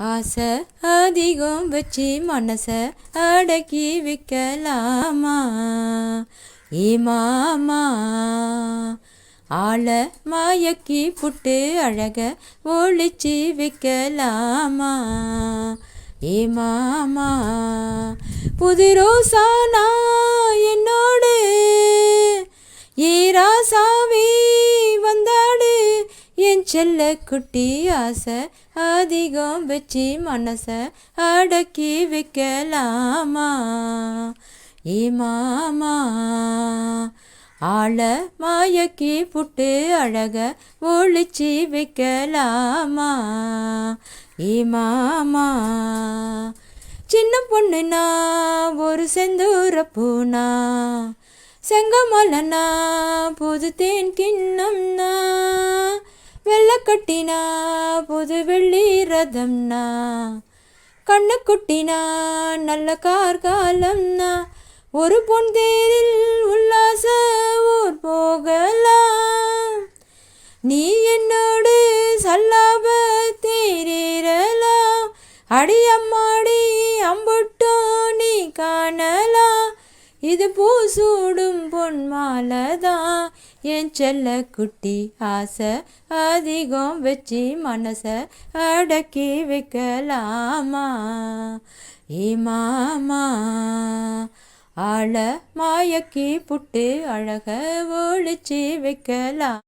ஆசை அதிகம் வச்சு மனசை அடக்கி வைக்கலாமா? ஏ மாமா ஆளை மயக்கி புட்டு அழக ஒழிச்சு வைக்கலாமா? ஏ மாமா புது ரோசானா என்னோடு செல்ல குட்டி ஆசை அதிகம் வச்சு மனசை அடக்கி வைக்கலாமா? ஏ மாமா ஆள மாயக்கி புட்டு அழக ஒழிச்சு வைக்கலாமா? ஏ மாமா சின்ன பொண்ணுனா ஒரு செந்தூர பூனா செங்கமலனா புது தேன் கிண்ணம்னா வெள்ளக்கட்டினா புது வெள்ளி ரதம்னா. கண்ணு குட்டினா நல்ல கார்காலம்னா ஒரு பொன் தேரில் உல்லாச ஊர் போகலாம். நீ என்னோடு சல்லாப தேரேறலாம் அடியம்மாடி அம்புட்டோ நீ காணலாம். இது பூசூடும் பொன் மாலைதான். என் செல்ல குட்டி ஆசை அதிகம் வச்சு மனசை அடக்கி வைக்கலாமா? ஏ மாமா ஆள மாயக்கி புட்டு அழக ஒழிச்சு வைக்கலாம்.